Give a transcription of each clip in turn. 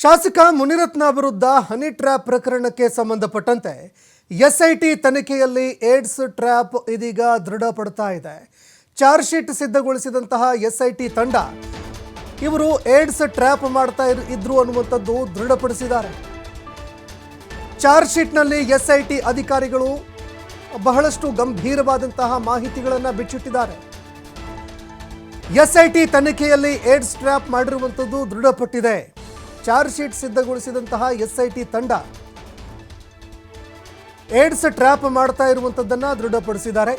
ಶಾಸಕ ಮುನಿರತ್ನ ವಿರುದ್ಧ honey trap ಪ್ರಕರಣಕ್ಕೆ ಸಂಬಂಧಪಟ್ಟಂತೆ ಎಸ್ಐಟಿ ತನಿಖೆಯಲ್ಲಿ ಏಡ್ಸ್ ಟ್ರ್ಯಾಪ್ ಇದೀಗ ದೃಢಪಡ್ತಾ ಇದೆ. ಚಾರ್ಜ್ ಶೀಟ್ ಸಿದ್ಧಗೊಳಿಸಿದಂತಹ ಎಸ್ಐಟಿ ತಂಡ ಇವರು ಏಡ್ಸ್ ಟ್ರ್ಯಾಪ್ ಮಾಡ್ತಾ ಇದ್ರು ಅನ್ನುವಂಥದ್ದು ದೃಢಪಡಿಸಿದ್ದಾರೆ. ಚಾರ್ಜ್ ಶೀಟ್ನಲ್ಲಿ ಎಸ್ಐಟಿ ಅಧಿಕಾರಿಗಳು ಬಹಳಷ್ಟು ಗಂಭೀರವಾದಂತಹ ಮಾಹಿತಿಗಳನ್ನು ಬಿಚ್ಚಿಟ್ಟಿದ್ದಾರೆ. ಎಸ್ಐಟಿ ತನಿಖೆಯಲ್ಲಿ ಏಡ್ಸ್ ಟ್ರ್ಯಾಪ್ ಮಾಡಿರುವಂಥದ್ದು ದೃಢಪಟ್ಟಿದೆ. ಚಾರ್ಜ್ ಶೀಟ್ ಸಿದ್ಧಗೊಳಿಸಿದಂತಹ ಎಸ್ಐಟಿ ತಂಡ ಏಡ್ಸ್ ಟ್ರ್ಯಾಪ್ ಮಾಡ್ತಾ ಇರುವಂಥದ್ದನ್ನು ದೃಢಪಡಿಸಿದ್ದಾರೆ.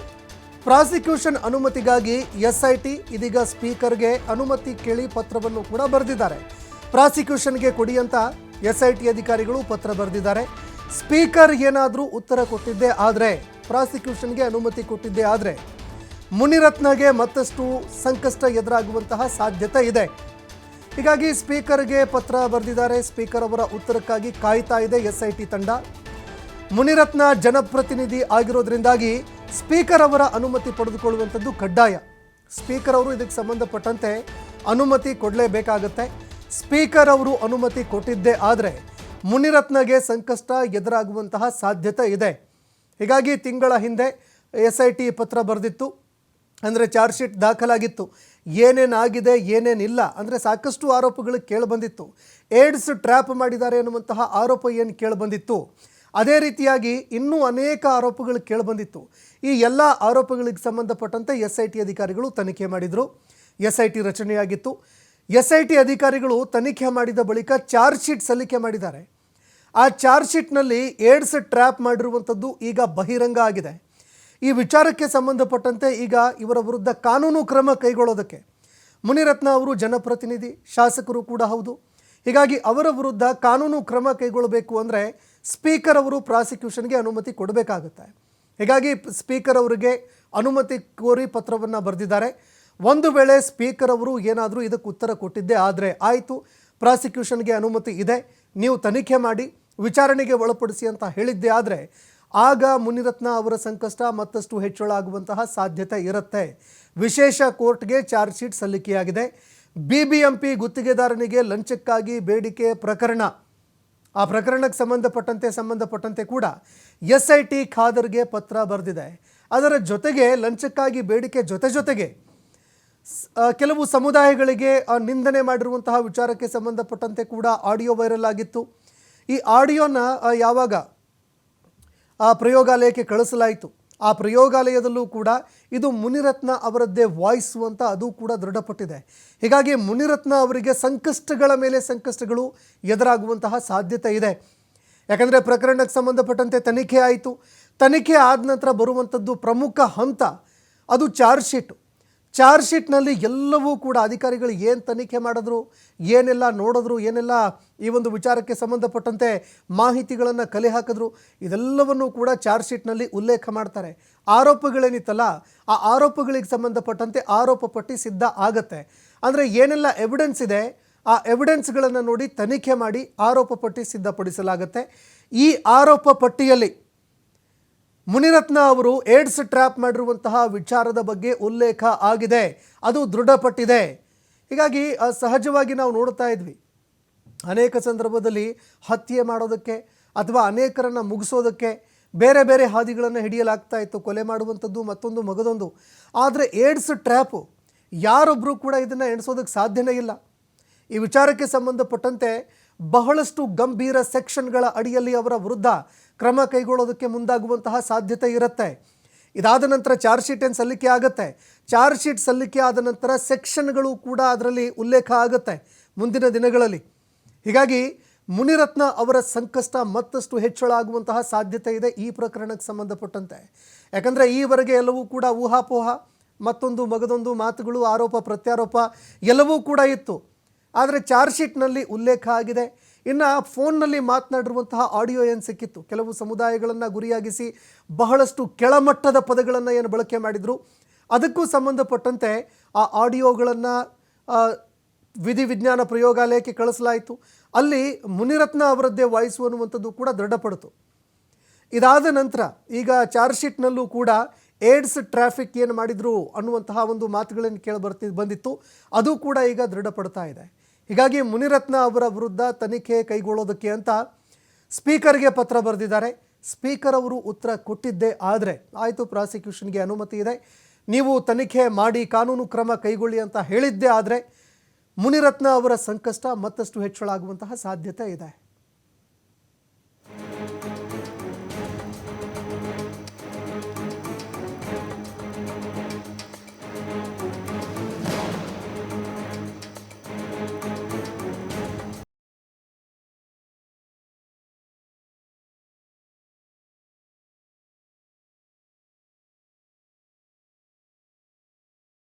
ಪ್ರಾಸಿಕ್ಯೂಷನ್ ಅನುಮತಿಗಾಗಿ ಎಸ್ಐಟಿ ಇದೀಗ ಸ್ಪೀಕರ್ಗೆ ಅನುಮತಿ ಕೇಳಿ ಪತ್ರವನ್ನು ಕೂಡ ಬರೆದಿದ್ದಾರೆ. ಪ್ರಾಸಿಕ್ಯೂಷನ್ಗೆ ಕೊಡಿ ಅಂತ ಎಸ್ಐಟಿ ಅಧಿಕಾರಿಗಳು ಪತ್ರ ಬರೆದಿದ್ದಾರೆ. ಸ್ಪೀಕರ್ ಏನಾದರೂ ಉತ್ತರ ಕೊಟ್ಟಿದ್ದೇ ಆದರೆ, ಪ್ರಾಸಿಕ್ಯೂಷನ್ಗೆ ಅನುಮತಿ ಕೊಟ್ಟಿದ್ದೇ ಆದರೆ ಮುನಿರತ್ನಗೆ ಮತ್ತಷ್ಟು ಸಂಕಷ್ಟ ಎದುರಾಗುವಂತಹ ಸಾಧ್ಯತೆ ಇದೆ. ಹೀಗಾಗಿ ಸ್ಪೀಕರ್ಗೆ ಪತ್ರ ಬರೆದಿದ್ದಾರೆ. ಸ್ಪೀಕರ್ ಅವರ ಉತ್ತರಕ್ಕಾಗಿ ಕಾಯ್ತಾ ಇದೆ ಎಸ್ಐಟಿ ತಂಡ. ಮುನಿರತ್ನ ಜನಪ್ರತಿನಿಧಿ ಆಗಿರೋದ್ರಿಂದಾಗಿ ಸ್ಪೀಕರ್ ಅವರ ಅನುಮತಿ ಪಡೆದುಕೊಳ್ಳುವಂಥದ್ದು ಕಡ್ಡಾಯ. ಸ್ಪೀಕರ್ ಅವರು ಇದಕ್ಕೆ ಸಂಬಂಧಪಟ್ಟಂತೆ ಅನುಮತಿ ಕೊಡಲೇಬೇಕಾಗತ್ತೆ. ಸ್ಪೀಕರ್ ಅವರು ಅನುಮತಿ ಕೊಟ್ಟಿದ್ದೇ ಆದರೆ ಮುನಿರತ್ನಗೆ ಸಂಕಷ್ಟ ಎದುರಾಗುವಂತಹ ಸಾಧ್ಯತೆ ಇದೆ. ಹೀಗಾಗಿ ತಿಂಗಳ ಹಿಂದೆ ಎಸ್ ಐ ಟಿ ಪತ್ರ ಬರೆದಿತ್ತು. ಅಂದರೆ ಚಾರ್ಜ್ ಶೀಟ್ ದಾಖಲಾಗಿತ್ತು. ಏನೇನಾಗಿದೆ, ಏನೇನಿಲ್ಲ ಅಂದರೆ ಸಾಕಷ್ಟು ಆರೋಪಗಳು ಕೇಳಿಬಂದಿತ್ತು. ಏಡ್ಸ್ ಟ್ರ್ಯಾಪ್ ಮಾಡಿದ್ದಾರೆ ಎನ್ನುವಂತಹ ಆರೋಪ ಏನು ಕೇಳಿಬಂದಿತ್ತು? ಅದೇ ರೀತಿಯಾಗಿ ಇನ್ನೂ ಅನೇಕ ಆರೋಪಗಳು ಕೇಳಿಬಂದಿತ್ತು. ಈ ಎಲ್ಲ ಆರೋಪಗಳಿಗೆ ಸಂಬಂಧಪಟ್ಟಂತೆ ಎಸ್ ಐ ಟಿ ಅಧಿಕಾರಿಗಳು ತನಿಖೆ ಮಾಡಿದರು. ಎಸ್ ಐ ಟಿ ರಚನೆಯಾಗಿತ್ತು. ಎಸ್ ಐ ಟಿ ಅಧಿಕಾರಿಗಳು ತನಿಖೆ ಮಾಡಿದ ಬಳಿಕ ಚಾರ್ಜ್ ಶೀಟ್ ಸಲ್ಲಿಕೆ ಮಾಡಿದ್ದಾರೆ. ಆ ಚಾರ್ಜ್ ಶೀಟ್ನಲ್ಲಿ ಏಡ್ಸ್ ಟ್ರ್ಯಾಪ್ ಮಾಡಿರುವಂಥದ್ದು ಈಗ ಬಹಿರಂಗ ಆಗಿದೆ. ಈ ವಿಚಾರಕ್ಕೆ ಸಂಬಂಧಪಟ್ಟಂತೆ ಈಗ ಇವರ ವಿರುದ್ಧ ಕಾನೂನು ಕ್ರಮ ಕೈಗೊಳ್ಳೋದಕ್ಕೆ ಮುನಿರತ್ನ ಅವರು ಜನಪ್ರತಿನಿಧಿ, ಶಾಸಕರು ಕೂಡ ಹೌದು. ಹೀಗಾಗಿ ಅವರ ವಿರುದ್ಧ ಕಾನೂನು ಕ್ರಮ ಕೈಗೊಳ್ಳಬೇಕು ಅಂದರೆ ಸ್ಪೀಕರ್ ಅವರು ಪ್ರಾಸಿಕ್ಯೂಷನ್ಗೆ ಅನುಮತಿ ಕೊಡಬೇಕಾಗುತ್ತೆ. ಹೀಗಾಗಿ ಸ್ಪೀಕರ್ ಅವರಿಗೆ ಅನುಮತಿ ಕೋರಿ ಪತ್ರವನ್ನು ಬರೆದಿದ್ದಾರೆ. ಒಂದು ವೇಳೆ ಸ್ಪೀಕರ್ ಅವರು ಏನಾದರೂ ಇದಕ್ಕೆ ಉತ್ತರ ಕೊಟ್ಟಿದ್ದೆ ಆದರೆ ಆಯಿತು, ಪ್ರಾಸಿಕ್ಯೂಷನ್ಗೆ ಅನುಮತಿ ಇದೆ, ನೀವು ತನಿಖೆ ಮಾಡಿ, ವಿಚಾರಣೆಗೆ ಒಳಪಡಿಸಿ ಅಂತ ಹೇಳಿದ್ದೆ ಆದರೆ ಆಗ ಮುನಿರತ್ನ ಅವರ ಸಂಕಷ್ಟ ಮತ್ತಷ್ಟು ಹೆಚ್ಚಳ ಆಗುವಂತಹ ಸಾಧ್ಯತೆ ಇರುತ್ತೆ. ವಿಶೇಷ ಕೋರ್ಟ್ಗೆ ಚಾರ್ಜ್ ಶೀಟ್ ಸಲ್ಲಿಕೆಯಾಗಿದೆ. ಬಿ ಬಿ ಎಂ ಗುತ್ತಿಗೆದಾರನಿಗೆ ಲಂಚಕ್ಕಾಗಿ ಬೇಡಿಕೆ ಪ್ರಕರಣ. ಆ ಪ್ರಕರಣಕ್ಕೆ ಸಂಬಂಧಪಟ್ಟಂತೆ ಸಂಬಂಧಪಟ್ಟಂತೆ ಕೂಡ ಎಸ್ ಐ ಟಿ ಖಾದರ್ಗೆ ಪತ್ರ ಬರೆದಿದೆ. ಅದರ ಜೊತೆಗೆ ಲಂಚಕ್ಕಾಗಿ ಬೇಡಿಕೆ ಜೊತೆ ಜೊತೆಗೆ ಕೆಲವು ಸಮುದಾಯಗಳಿಗೆ ನಿಂದನೆ ಮಾಡಿರುವಂತಹ ವಿಚಾರಕ್ಕೆ ಸಂಬಂಧಪಟ್ಟಂತೆ ಕೂಡ ಆಡಿಯೋ ವೈರಲ್ ಆಗಿತ್ತು. ಈ ಆಡಿಯೋನ ಯಾವಾಗ ಆ ಪ್ರಯೋಗಾಲಯಕ್ಕೆ ಕಳಿಸಲಾಯಿತು. ಆ ಪ್ರಯೋಗಾಲಯದಲ್ಲೂ ಕೂಡ ಇದು ಮುನಿರತ್ನ ಅವರದ್ದೇ ವಾಯ್ಸ್ ಅಂತ ಅದು ಕೂಡ ದೃಢಪಟ್ಟಿದೆ. ಹೀಗಾಗಿ ಮುನಿರತ್ನ ಅವರಿಗೆ ಸಂಕಷ್ಟಗಳ ಮೇಲೆ ಸಂಕಷ್ಟಗಳು ಎದುರಾಗುವಂತಹ ಸಾಧ್ಯತೆ ಇದೆ. ಯಾಕಂದರೆ ಪ್ರಕರಣಕ್ಕೆ ಸಂಬಂಧಪಟ್ಟಂತೆ ತನಿಖೆ ಆಯಿತು. ತನಿಖೆ ಆದ ನಂತರ ಬರುವಂಥದ್ದು ಪ್ರಮುಖ ಹಂತ ಅದು ಚಾರ್ಜ್ ಶೀಟು. ಚಾರ್ಜ್ ಶೀಟ್ನಲ್ಲಿ ಎಲ್ಲವೂ ಕೂಡ ಅಧಿಕಾರಿಗಳು ಏನು ತನಿಖೆ ಮಾಡಿದ್ರು, ಏನೆಲ್ಲ ನೋಡಿದ್ರು, ಏನೆಲ್ಲ ಈ ಒಂದು ವಿಚಾರಕ್ಕೆ ಸಂಬಂಧಪಟ್ಟಂತೆ ಮಾಹಿತಿಗಳನ್ನು ಕಲೆ ಹಾಕಿದ್ರು, ಇದೆಲ್ಲವನ್ನು ಕೂಡ ಚಾರ್ಜ್ ಶೀಟ್ನಲ್ಲಿ ಉಲ್ಲೇಖ ಮಾಡ್ತಾರೆ. ಆರೋಪಗಳೇನಿತ್ತಲ್ಲ, ಆ ಆರೋಪಗಳಿಗೆ ಸಂಬಂಧಪಟ್ಟಂತೆ ಆರೋಪ ಪಟ್ಟಿ ಸಿದ್ಧ ಆಗತ್ತೆ. ಅಂದರೆ ಏನೆಲ್ಲ ಎವಿಡೆನ್ಸ್ ಇದೆ, ಆ ಎವಿಡೆನ್ಸ್ಗಳನ್ನು ನೋಡಿ ತನಿಖೆ ಮಾಡಿ ಆರೋಪ ಪಟ್ಟಿ ಸಿದ್ಧಪಡಿಸಲಾಗುತ್ತೆ. ಈ ಆರೋಪ ಪಟ್ಟಿಯಲ್ಲಿ ಮುನಿರತ್ನ ಅವರು ಏಡ್ಸ್ ಟ್ರ್ಯಾಪ್ ಮಾಡಿರುವಂತಹ ವಿಚಾರದ ಬಗ್ಗೆ ಉಲ್ಲೇಖ ಆಗಿದೆ. ಅದು ದೃಢಪಟ್ಟಿದೆ. ಹೀಗಾಗಿ ಸಹಜವಾಗಿ ನಾವು ನೋಡ್ತಾ ಇದ್ವಿ. ಅನೇಕ ಸಂದರ್ಭದಲ್ಲಿ ಹತ್ಯೆ ಮಾಡೋದಕ್ಕೆ ಅಥವಾ ಅನೇಕರನ್ನು ಮುಗಿಸೋದಕ್ಕೆ ಬೇರೆ ಬೇರೆ ಹಾದಿಗಳನ್ನು ಹಿಡಿಯಲಾಗ್ತಾ ಇತ್ತು, ಕೊಲೆ ಮಾಡುವಂಥದ್ದು ಮತ್ತೊಂದು ಮಗದೊಂದು. ಆದರೆ ಏಡ್ಸ್ ಟ್ರ್ಯಾಪು ಯಾರೊಬ್ಬರೂ ಕೂಡ ಇದನ್ನು ಎಣಿಸೋದಕ್ಕೆ ಸಾಧ್ಯನೇ ಇಲ್ಲ. ಈ ವಿಚಾರಕ್ಕೆ ಸಂಬಂಧಪಟ್ಟಂತೆ ಬಹಳಷ್ಟು ಗಂಭೀರ ಸೆಕ್ಷನ್ಗಳ ಅಡಿಯಲ್ಲಿ ಅವರ ವಿರುದ್ಧ ಕ್ರಮ ಕೈಗೊಳ್ಳೋದಕ್ಕೆ ಮುಂದಾಗುವಂತಹ ಸಾಧ್ಯತೆ ಇರುತ್ತೆ. ಇದಾದ ನಂತರ ಚಾರ್ಜ್ ಶೀಟ್ ಏನು ಸಲ್ಲಿಕೆ ಆಗುತ್ತೆ? ಚಾರ್ಜ್ ಶೀಟ್ ಸಲ್ಲಿಕೆ ಆದ ನಂತರ ಸೆಕ್ಷನ್ಗಳು ಕೂಡ ಅದರಲ್ಲಿ ಉಲ್ಲೇಖ ಆಗುತ್ತೆ ಮುಂದಿನ ದಿನಗಳಲ್ಲಿ. ಹೀಗಾಗಿ ಮುನಿರತ್ನ ಅವರ ಸಂಕಷ್ಟ ಮತ್ತಷ್ಟು ಹೆಚ್ಚಳ ಆಗುವಂತಹ ಸಾಧ್ಯತೆ ಇದೆ ಈ ಪ್ರಕರಣಕ್ಕೆ ಸಂಬಂಧಪಟ್ಟಂತೆ. ಯಾಕಂದರೆ ಈವರೆಗೆ ಎಲ್ಲವೂ ಕೂಡ ಊಹಾಪೋಹ, ಮತ್ತೊಂದು ಮಗದೊಂದು ಮಾತುಗಳು, ಆರೋಪ, ಪ್ರತ್ಯಾರೋಪ ಎಲ್ಲವೂ ಕೂಡ ಇತ್ತು. ಆದರೆ ಚಾರ್ಜ್ ಶೀಟ್ನಲ್ಲಿ ಉಲ್ಲೇಖ ಆಗಿದೆ. ಇನ್ನು ಫೋನ್ನಲ್ಲಿ ಮಾತನಾಡಿರುವಂತಹ ಆಡಿಯೋ ಏನು ಸಿಕ್ಕಿತ್ತು? ಕೆಲವು ಸಮುದಾಯಗಳನ್ನು ಗುರಿಯಾಗಿಸಿ ಬಹಳಷ್ಟು ಕೆಳಮಟ್ಟದ ಪದಗಳನ್ನು ಏನು ಬಳಕೆ ಮಾಡಿದರು. ಅದಕ್ಕೂ ಸಂಬಂಧಪಟ್ಟಂತೆ ಆ ಆಡಿಯೋಗಳನ್ನು ವಿಧಿವಿಜ್ಞಾನ ಪ್ರಯೋಗಾಲಯಕ್ಕೆ ಕಳಿಸಲಾಯಿತು. ಅಲ್ಲಿ ಮುನಿರತ್ನ ಅವರದ್ದೇ ವಾಯಿಸು ಅನ್ನುವಂಥದ್ದು ಕೂಡ ದೃಢಪಡಿತು. ಇದಾದ ನಂತರ ಈಗ ಚಾರ್ಜ್ ಶೀಟ್ನಲ್ಲೂ ಕೂಡ ಏಡ್ಸ್ ಟ್ರಾಫಿಕ್ ಏನು ಮಾಡಿದರು ಅನ್ನುವಂತಹ ಒಂದು ಮಾತುಗಳನ್ನು ಕೇಳಿ ಬರ್ತಿ, ಬಂದಿತ್ತು. ಅದು ಕೂಡ ಈಗ ದೃಢಪಡ್ತಾ ಇದೆ. ಹೀಗಾಗಿ ಮುನಿರತ್ನ ಅವರ ವಿರುದ್ಧ ತನಿಖೆ ಕೈಗೊಳ್ಳೋದಕ್ಕೆ ಅಂತ ಸ್ಪೀಕರ್ಗೆ ಪತ್ರ ಬರೆದಿದ್ದಾರೆ. ಸ್ಪೀಕರ್ ಅವರು ಉತ್ತರ ಕೊಟ್ಟಿದ್ದೇ ಆದರೆ ಆಯಿತು, ಪ್ರಾಸಿಕ್ಯೂಷನ್ಗೆ ಅನುಮತಿ ಇದೆ. ನೀವು ತನಿಖೆ ಮಾಡಿ, ಕಾನೂನು ಕ್ರಮ ಕೈಗೊಳ್ಳಿ ಅಂತ ಹೇಳಿದ್ದೇ ಆದರೆ ಮುನಿರತ್ನ ಅವರ ಸಂಕಷ್ಟ ಮತ್ತಷ್ಟು ಹೆಚ್ಚಳ ಆಗುವಂತಹ ಸಾಧ್ಯತೆ ಇದೆ.